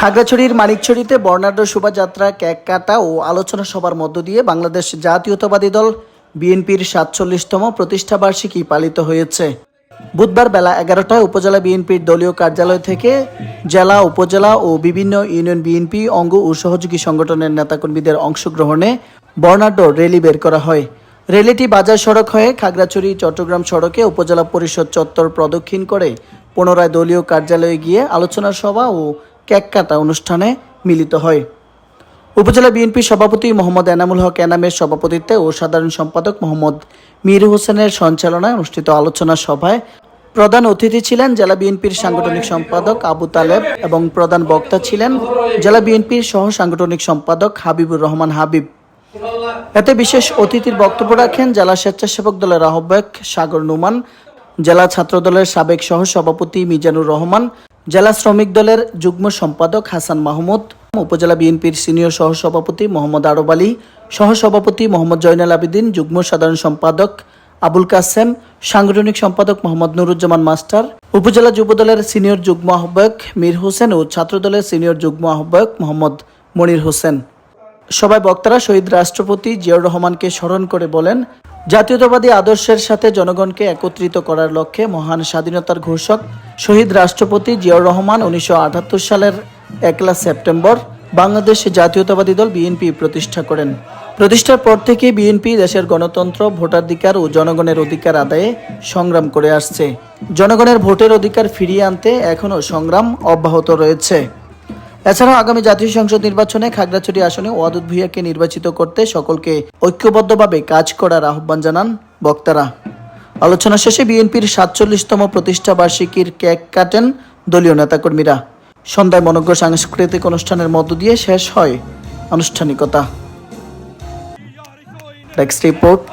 খাগড়াছড়ির মানিকছড়িতে বর্ণাঢ্য শোভাযাত্রা কেক কাটা ও আলোচনা সভার মধ্য দিয়ে বাংলাদেশ জাতীয়তাবাদী দল বিএনপির সাতচল্লিশতম প্রতিষ্ঠাবার্ষিকী পালিত হয়েছে। বুধবার বেলা এগারোটায় উপজেলা বিএনপির দলীয় কার্যালয় থেকে জেলা, উপজেলা ও বিভিন্ন ইউনিয়ন বিএনপি, অঙ্গ ও সহযোগী সংগঠনের নেতাকর্মীদের অংশগ্রহণে বর্ণাঢ্য র্যালি বের করা হয়। র্যালিটি বাজার সড়ক হয়ে খাগড়াছড়ি চট্টগ্রাম সড়কে উপজেলা পরিষদ চত্বর প্রদক্ষিণ করে পুনরায় দলীয় কার্যালয়ে গিয়ে আলোচনা সভা ও কেক কাটা অনুষ্ঠানে মিলিত হয়। উপজেলা বিএনপি সভাপতি মোহাম্মদ এনামুল হক এনামের সভাপতিত্বে ও সাধারণ সম্পাদক মোহাম্মদ মীর হোসেনের সঞ্চালনায় অনুষ্ঠিত আলোচনা সভায় প্রধান অতিথি ছিলেন জেলা বিএনপির সাংগঠনিক সম্পাদক আবু তালেব এবং প্রধান বক্তা ছিলেন জেলা বিএনপির সহ সাংগঠনিক সম্পাদক হাবিবুর রহমান হাবিব। এতে বিশেষ অতিথির বক্তব্য রাখেন জেলা স্বেচ্ছাসেবক দলের আহ্বায়ক সাগর নুমান, জেলা ছাত্রদলের সাবেক সহ সভাপতি মিজানুর রহমান জেলা শ্রমিক দলের যুগ্ম সম্পাদক হাসান মাহমুদ, উপজেলা বিএনপির সিনিয়র সহসভাপতি মোহাম্মদ আরব আলী, সহসভাপতি মোহাম্মদ জয়নাল আবেদিন, যুগ্ম সাধারণ সম্পাদক আবুল কাসেম, সাংগঠনিক সম্পাদক মোহাম্মদ নুরুজ্জামান মাস্টার, উপজেলা যুবদলের সিনিয়র যুগ্ম আহ্বায়ক মীর হোসেন ও ছাত্রদলের সিনিয়র যুগ্ম আহ্বায়ক মোহাম্মদ মনির হোসেন। সবাই বক্তারা শহীদ রাষ্ট্রপতি জিয়াউর রহমানকে স্মরণ করে বলেন, জাতীয়তাবাদী আদর্শের সাথে জনগণকে একত্রিত করার লক্ষ্যে মহান স্বাধীনতার ঘোষক শহীদ রাষ্ট্রপতি জিয়াউর রহমান উনিশশো আটাত্তর সালের একলা সেপ্টেম্বর বাংলাদেশ জাতীয়তাবাদী দল বিএনপি প্রতিষ্ঠা করেন। প্রতিষ্ঠার পর থেকে বিএনপি দেশের গণতন্ত্র, ভোটাধিকার ও জনগণের অধিকার আদায়ে সংগ্রাম করে আসছে। জনগণের ভোটের অধিকার ফিরিয়ে আনতে এখনও সংগ্রাম অব্যাহত রয়েছে। এছাড়াও আগামী জাতীয় সংসদ নির্বাচনে খাগড়াছড়ি আসনে ওয়াদুদ ভুইয়াকে নির্বাচিত করতে সকলকে ঐক্যবদ্ধভাবে কাজ করার আহ্বান জানান বক্তারা। আলোচনা শেষে বিএনপির সাতচল্লিশতম প্রতিষ্ঠা বার্ষিকীর কেক কাটেন দলীয় নেতাকর্মীরা। সন্ধ্যায় মনজ্ঞ সাংস্কৃতিক অনুষ্ঠানের মধ্য দিয়ে শেষ হয় আনুষ্ঠানিকতা। রিপোর্ট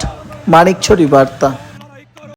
মানিকছড়ি বার্তা।